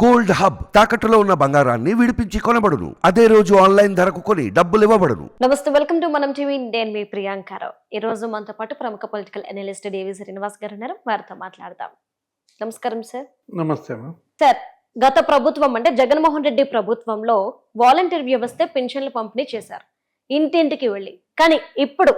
Gold hub తాకట్టులో ఉన్న బంగారాన్ని విడిపించి కొనబడును. అదే రోజు ఆన్లైన్ ధరకు కొని డబ్బులు ఇవ్వబడును. నమస్తే వెల్కమ్ టు మనం టీవీ. నేను మీ ప్రియాంకారావు ఈ రోజు మనతో పాటు ప్రముఖ పొలిటికల్ అనలిస్ట్ దేవి శ్రీనివాస్ గారు ఉన్నారు. వారితో మాట్లాడదాం. నమస్కారం సార్. నమస్తే సార్ గత ప్రభుత్వం అంటే జగన్మోహన్ రెడ్డి ప్రభుత్వంలో వాలంటీర్ వ్యవస్థ పెన్షన్లు పంపిణీ చేశారు. ఇంటింటికి వెళ్ళి. కానీ ఇప్పుడు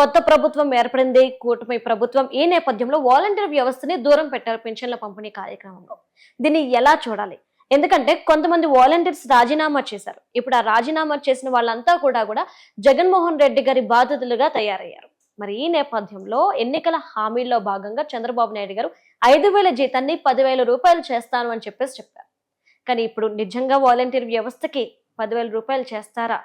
కొత్త ప్రభుత్వం ఏర్పడింది. కూటమి ప్రభుత్వం ఈ నేపథ్యంలో వాలంటీర్ వ్యవస్థని దూరం పెట్టారు పెన్షన్ల పంపిణీ కార్యక్రమంలో. దీన్ని ఎలా చూడాలి? ఎందుకంటే కొంతమంది వాలంటీర్స్ రాజీనామా చేశారు. ఇప్పుడు ఆ రాజీనామా చేసిన వాళ్ళంతా కూడా కూడా జగన్మోహన్ రెడ్డి గారి బాధితులుగా తయారయ్యారు. మరి ఈ నేపథ్యంలో ఎన్నికల హామీల్లో భాగంగా చంద్రబాబు నాయుడు గారు ఐదు వేల జీతాన్ని పదివేల రూపాయలు చేస్తాను అని చెప్పేసి చెప్పారు. కానీ ఇప్పుడు నిజంగా వాలంటీర్ వ్యవస్థకి పదివేల రూపాయలు చేస్తారా?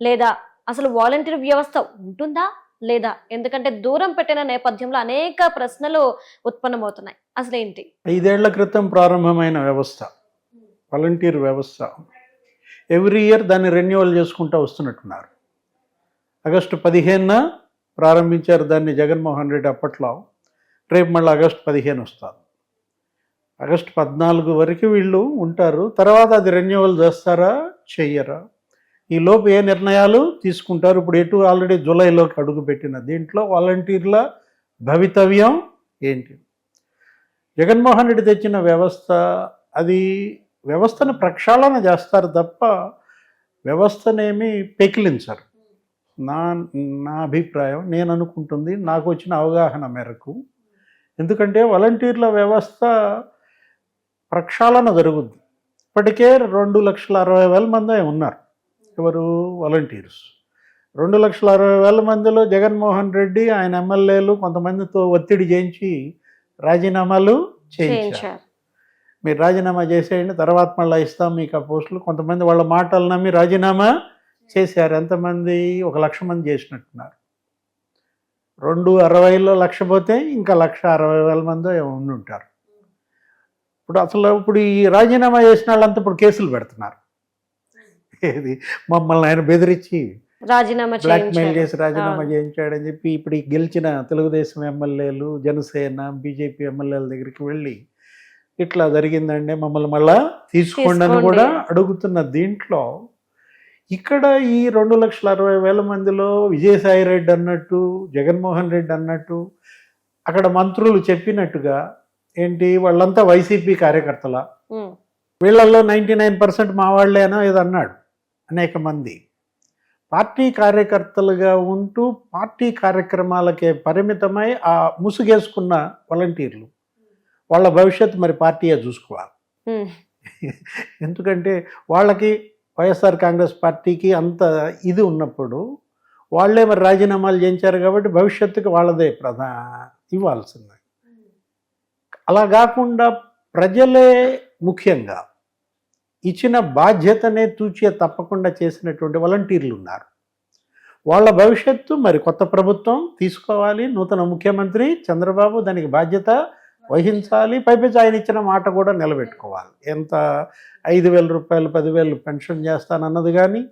లేదా అసలు వాలంటీర్ వ్యవస్థ ఉంటుందా? లేదా? ఎందుకంటే దూరం పెట్టిన నేపథ్యంలో అనేక ప్రశ్నలు ఉత్పన్నమవుతున్నాయి. అసలు ఏంటి ఐదేళ్ళ క్రితం ప్రారంభమైన వ్యవస్థ వాలంటీర్ వ్యవస్థ. ఎవ్రీ ఇయర్ దాన్ని రెన్యువల్ చేసుకుంటూ వస్తున్నట్టున్నారు. ఆగస్టు పదిహేనున ప్రారంభించారు దాన్ని జగన్మోహన్ రెడ్డి అప్పట్లో. రేపు మళ్ళీ ఆగస్టు పదిహేను వస్తారు ఆగస్టు పద్నాలుగు వరకు వీళ్ళు ఉంటారు. తర్వాత అది రెన్యువల్ చేస్తారా? చెయ్యరా? ఈ లోపు ఏ నిర్ణయాలు తీసుకుంటారు? ఇప్పుడు ఎటు ఆల్రెడీ జూలైలోకి అడుగుపెట్టిన దీంట్లో వాలంటీర్ల భవితవ్యం ఏంటి? జగన్మోహన్ రెడ్డి తెచ్చిన వ్యవస్థ అది వ్యవస్థను ప్రక్షాళన చేస్తారు తప్ప వ్యవస్థనేమి పెకిలించరు. నా నా అభిప్రాయం నేను అనుకుంటుంది నాకు వచ్చిన అవగాహన మేరకు. ఎందుకంటే వాలంటీర్ల వ్యవస్థ ప్రక్షాళన జరుగుద్ది. ఇప్పటికే రెండు లక్షల అరవై వేల మంది ఉన్నారు. ఎవరు? వాలంటీర్స్. రెండు లక్షల అరవై వేల మందిలో జగన్మోహన్ రెడ్డి ఆయన ఎమ్మెల్యేలు కొంతమందితో ఒత్తిడి చేయించి రాజీనామాలు చేయించారు. మీరు రాజీనామా చేసేయండి తర్వాత మళ్ళీ ఇస్తాం మీకు ఆ పోస్టులు. కొంతమంది వాళ్ళ మాటలు నమ్మి రాజీనామా చేశారు. ఎంతమంది? ఒక లక్ష మంది చేసినట్టున్నారు. రెండు అరవైలో లక్ష పోతే ఇంకా లక్ష అరవై వేల మంది ఉండి ఉంటారు ఇప్పుడు అసలు ఇప్పుడు ఈ రాజీనామా చేసిన వాళ్ళంతా ఇప్పుడు కేసులు పెడుతున్నారు. ఏది? మమ్మల్ని ఆయన బెదిరించి రాజీనామా బ్లాక్మెయిల్ చేసి రాజీనామా. చేయించాడని చెప్పి ఇప్పుడు ఈ గెలిచిన తెలుగుదేశం ఎమ్మెల్యేలు జనసేన బీజేపీ ఎమ్మెల్యేల దగ్గరికి వెళ్ళి ఇట్లా జరిగిందండి మమ్మల్ని మళ్ళా తీసుకోండి. అని. కూడా అడుగుతున్న దీంట్లో ఇక్కడ ఈ రెండు లక్షల అరవై వేల మందిలో విజయసాయి రెడ్డి అన్నట్టు జగన్మోహన్ రెడ్డి అన్నట్టు అక్కడ మంత్రులు చెప్పినట్టుగా ఏంటి వాళ్ళంతా వైసీపీ కార్యకర్తల? వీళ్ళల్లో నైంటీ నైన్ పర్సెంట్ మా వాళ్ళేనో ఏదో అన్నాడు. అనేక మంది. పార్టీ కార్యకర్తలుగా ఉంటూ పార్టీ కార్యక్రమాలకే పరిమితమై ఆ ముసుగేసుకున్న వాలంటీర్లు. వాళ్ళ భవిష్యత్తు మరి పార్టీయే చూసుకోవాలి. ఎందుకంటే వాళ్ళకి వైఎస్ఆర్ కాంగ్రెస్ పార్టీకి అంత ఇది ఉన్నప్పుడు వాళ్ళే మరి రాజీనామాలు చేయించారు కాబట్టి భవిష్యత్తుకి వాళ్ళదే ప్రధా ఇవ్వాల్సింది. అలా కాకుండా ప్రజలే ముఖ్యంగా ఇచ్చిన బాధ్యతనే తూచే తప్పకుండా చేసినటువంటి వాలంటీర్లు ఉన్నారు. వాళ్ళ భవిష్యత్తు మరి కొత్త ప్రభుత్వం తీసుకోవాలి. నూతన ముఖ్యమంత్రి చంద్రబాబు దానికి బాధ్యత వహించాలి. పైపెచ్చి ఆయన ఇచ్చిన మాట కూడా నిలబెట్టుకోవాలి. ఎంత ఐదు వేల రూపాయలు పదివేలు పెన్షన్ చేస్తానన్నది కానీ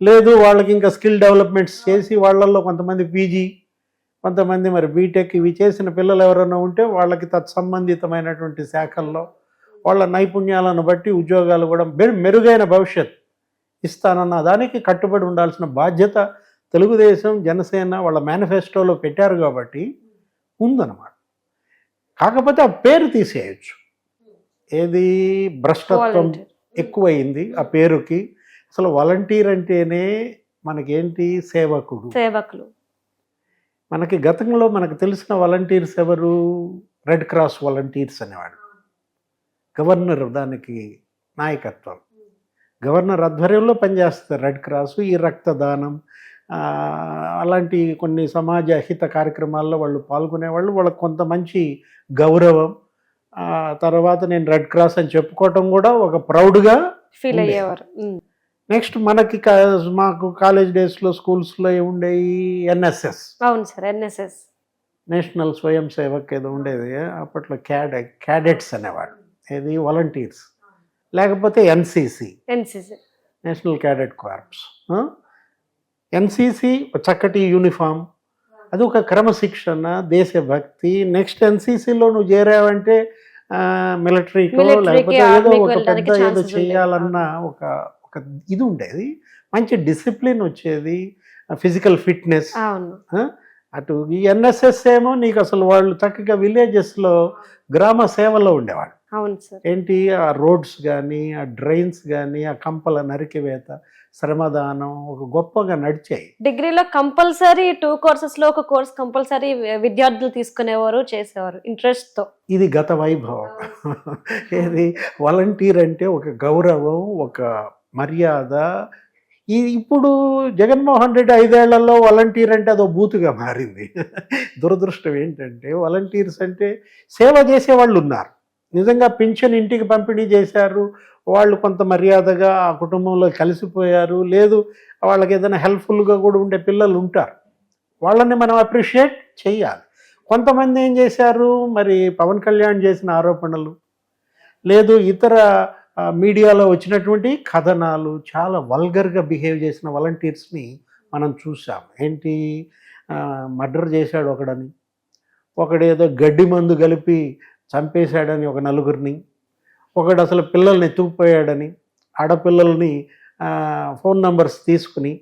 లేదు వాళ్ళకి ఇంకా స్కిల్ డెవలప్మెంట్స్ చేసి వాళ్ళల్లో కొంతమంది పీజీ కొంతమంది మరి బీటెక్ ఇవి చేసిన పిల్లలు ఎవరైనా ఉంటే వాళ్ళకి తత్సంబంధితమైనటువంటి శాఖల్లో వాళ్ళ నైపుణ్యాలను బట్టి ఉద్యోగాలు కూడా మెరు- మెరుగైన భవిష్యత్ ఇస్తానన్న దానికి కట్టుబడి ఉండాల్సిన బాధ్యత తెలుగుదేశం జనసేన వాళ్ళ మేనిఫెస్టోలో పెట్టారు కాబట్టి ఉందన్నమాట. కాకపోతే ఆ పేరు తీసేయచ్చు. ఏది? భ్రష్టత్వం Volunteer. ఎక్కువైంది ఆ పేరుకి. అసలు వాలంటీర్ అంటేనే మనకేంటి? సేవకుడు. సేవకులు. మనకి గతంలో మనకు తెలిసిన వాలంటీర్స్ ఎవరు? రెడ్ క్రాస్ వాలంటీర్స్ అనేవాడు గవర్నర్ దానికి నాయకత్వం. గవర్నర్ ఆధ్వర్యంలో పనిచేస్తారు రెడ్ క్రాస్ ఈ రక్తదానం అలాంటి కొన్ని సమాజ హిత కార్యక్రమాల్లో వాళ్ళు పాల్గొనేవాళ్ళు. వాళ్ళకి కొంత మంచి గౌరవం. తర్వాత నేను రెడ్ క్రాస్ అని చెప్పుకోవటం కూడా ఒక ప్రౌడ్గా ఫీల్. అయ్యేవారు. నెక్స్ట్ మనకి మాకు కాలేజ్ డేస్లో స్కూల్స్లో ఉండేవి ఎన్ఎస్ఎస్. అవును సార్ ఎన్ఎస్ఎస్. నేషనల్ స్వయం సేవక్ ఏదో ఉండేది అప్పట్లో క్యాడ క్యాడెట్స్ అనేవాడు ఏది? వాలంటీర్స్ లేకపోతే NCC NCC national cadet corps NCC చక్కటి యూనిఫామ్ అది ఒక క్రమశిక్షణ దేశభక్తి. నెక్స్ట్ ఎన్సిసిలో నువ్వు చేరావంటే మిలిటరీకో లేకపోతే ఏదో ఒక పెద్ద ఏదో. చేయాలన్న ఒక ఒక ఇది ఉండేది. మంచి డిసిప్లిన్ వచ్చేది. ఫిజికల్ ఫిట్నెస్ అటు ఈ ఎన్ఎస్ఎస్ ఏమో నీకు అసలు వాళ్ళు చక్కగా విలేజెస్లో గ్రామ సేవలో ఉండేవాళ్ళు. అవును సార్. ఏంటి? ఆ రోడ్స్ కానీ ఆ డ్రైన్స్ కానీ ఆ కంపల నరికివేత శ్రమదానం ఒక గొప్పగా నడిచాయి. డిగ్రీలో కంపల్సరీ టూ కోర్సెస్లో ఒక కోర్స్ కంపల్సరీ విద్యార్థులు తీసుకునేవారు చేసేవారు ఇంట్రెస్ట్తో ఇది గత వైభవం. ఏది? వాలంటీర్ అంటే ఒక గౌరవం ఒక మర్యాద. ఈ ఇప్పుడు జగన్మోహన్ రెడ్డి ఐదేళ్ళలో వాలంటీర్ అంటే అదో బూతుగా మారింది. దురదృష్టం ఏంటంటే వాలంటీర్స్ అంటే సేవ చేసే వాళ్ళు ఉన్నారు. నిజంగా పింఛన్ ఇంటికి పంపిణీ చేశారు. వాళ్ళు కొంత మర్యాదగా ఆ కుటుంబంలో కలిసిపోయారు. లేదు వాళ్ళకి ఏదైనా హెల్ప్ఫుల్గా కూడా ఉండే పిల్లలు ఉంటారు. వాళ్ళని మనం అప్రిషియేట్ చేయాలి. కొంతమంది ఏం చేశారు? మరి పవన్ కళ్యాణ్ చేసిన ఆరోపణలు. లేదు ఇతర మీడియాలో వచ్చినటువంటి కథనాలు చాలా వల్గర్గా బిహేవ్ చేసిన వాలంటీర్స్ని మనం చూసాం ఏంటి? మర్డర్ చేశాడు ఒకడని. ఒకడేదో గడ్డి మందు కలిపి చంపేశాడని ఒక నలుగురిని ఒకడు అసలు పిల్లల్ని ఎత్తుకుపోయాడని ఆడపిల్లల్ని ఫోన్ నంబర్స్ తీసుకుని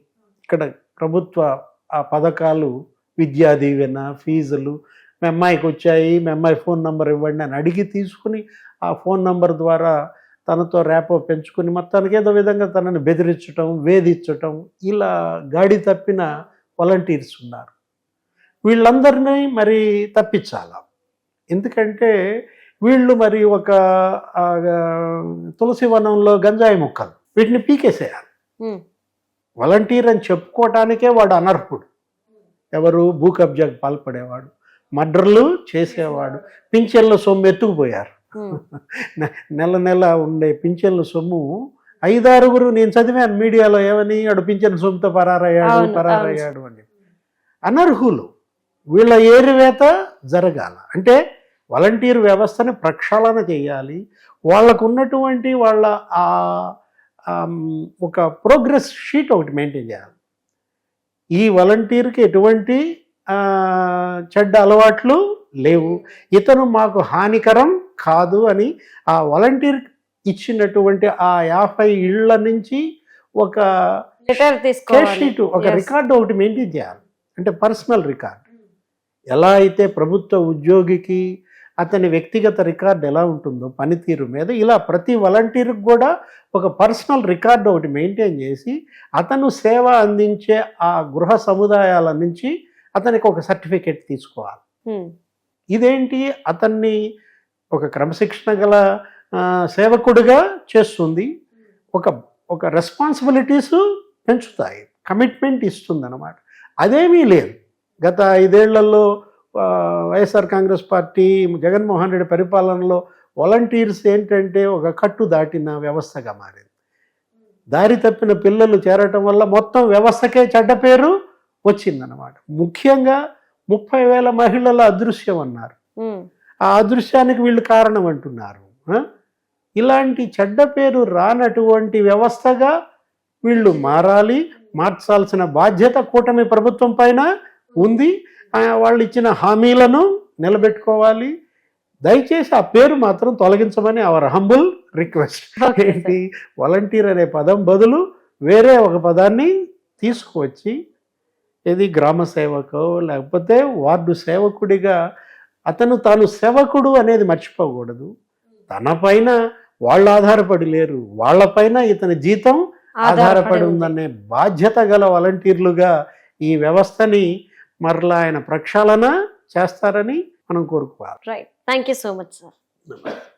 ఇక్కడ ప్రభుత్వ ఆ పథకాలు విద్యా దీవెన ఫీజులు మీ అమ్మాయికి వచ్చాయి మీ అమ్మాయి ఫోన్ నంబర్ ఇవ్వండి అని అడిగి తీసుకుని ఆ ఫోన్ నంబర్ ద్వారా తనతో ర్యాపో పెంచుకుని మొత్తానికి ఏదో విధంగా తనని బెదిరించటం వేధించటం ఇలా గాడి తప్పిన వాలంటీర్స్ ఉన్నారు. వీళ్ళందరినీ మరి తప్పించాలా? ఎందుకంటే వీళ్ళు మరి ఒక తులసి వనంలో గంజాయి మొక్కలు వీటిని పీకేసేయాలి. వాలంటీర్ అని చెప్పుకోవటానికే వాడు అనర్హుడు. ఎవరు భూ కబ్జాకు పాల్పడేవాడు మర్డర్లు చేసేవాడు పింఛన్ల సొమ్ము ఎత్తుకుపోయారు. నెల నెల ఉండే పింఛన్ల సొమ్ము ఐదారుగురు నేను చదివాను మీడియాలో ఏమని ఆడు పింఛన్ సొమ్ముతో పరారయ్యాడు పరారయ్యాడు అని. అనర్హులు. వీళ్ళ ఏరివేత జరగాల. అంటే వాలంటీర్ వ్యవస్థని ప్రక్షాళన చేయాలి. వాళ్ళకు ఉన్నటువంటి వాళ్ళ ఒక ప్రోగ్రెస్ షీట్ ఒకటి మెయింటైన్ చేయాలి. ఈ వాలంటీర్కి ఎటువంటి చెడ్డ అలవాట్లు లేవు. ఇతను మాకు హానికరం కాదు అని ఆ వాలంటీర్ ఇచ్చినటువంటి ఆ యాభై ఇళ్ళ నుంచి ఒక షీట్ ఒక. రికార్డు ఒకటి మెయింటైన్ చేయాలి. అంటే పర్సనల్ రికార్డ్. ఎలా అయితే ప్రభుత్వ ఉద్యోగికి అతని వ్యక్తిగత రికార్డు ఎలా ఉంటుందో పనితీరు మీద ఇలా ప్రతి వాలంటీర్కి కూడా ఒక పర్సనల్ రికార్డు ఒకటి మెయింటైన్ చేసి అతను సేవ అందించే ఆ గృహ సముదాయాల నుంచి అతనికి ఒక సర్టిఫికేట్ తీసుకోవాలి. ఇదేంటి? అతన్ని ఒక క్రమశిక్షణ గల సేవకుడిగా చేస్తుంది. ఒక ఒక రెస్పాన్సిబిలిటీస్ పెంచుతాయి. కమిట్మెంట్ ఇస్తుంది అనమాట అదేమీ లేదు. గత ఐదేళ్ళలో వైఎస్ఆర్ కాంగ్రెస్ పార్టీ జగన్మోహన్ రెడ్డి పరిపాలనలో వాలంటీర్స్ ఏంటంటే ఒక కట్టు దాటిన వ్యవస్థగా మారింది. దారి తప్పిన పిల్లలు చేరటం వల్ల మొత్తం వ్యవస్థకే చెడ్డ పేరు వచ్చిందనమాట ముఖ్యంగా ముప్పై వేల మహిళల అదృశ్యం అన్నారు. ఆ అదృశ్యానికి వీళ్ళు కారణం అంటున్నారు? ఇలాంటి చెడ్డ పేరు రానటువంటి వ్యవస్థగా వీళ్ళు మారాలి. మార్చాల్సిన బాధ్యత కూటమి ప్రభుత్వం పైన ఉంది. వాళ్ళు ఇచ్చిన హామీలను నిలబెట్టుకోవాలి దయచేసి ఆ పేరు మాత్రం తొలగించమని అవర్ హంబుల్ రిక్వెస్ట్. ఏంటి వాలంటీర్ అనే పదం బదులు వేరే ఒక పదాన్ని తీసుకువచ్చి ఇది గ్రామ సేవకో లేకపోతే వార్డు సేవకుడిగా అతను తాను సేవకుడు అనేది మర్చిపోకూడదు తన పైన వాళ్ళు ఆధారపడి లేరు వాళ్ళపైన ఇతని జీతం ఆధారపడి ఉంది. ఉందనే బాధ్యత గల వాలంటీర్లుగా ఈ వ్యవస్థని మరలా ఆయన ప్రక్షాళన చేస్తారని మనం కోరుకోవాలి. Right thank you so much sir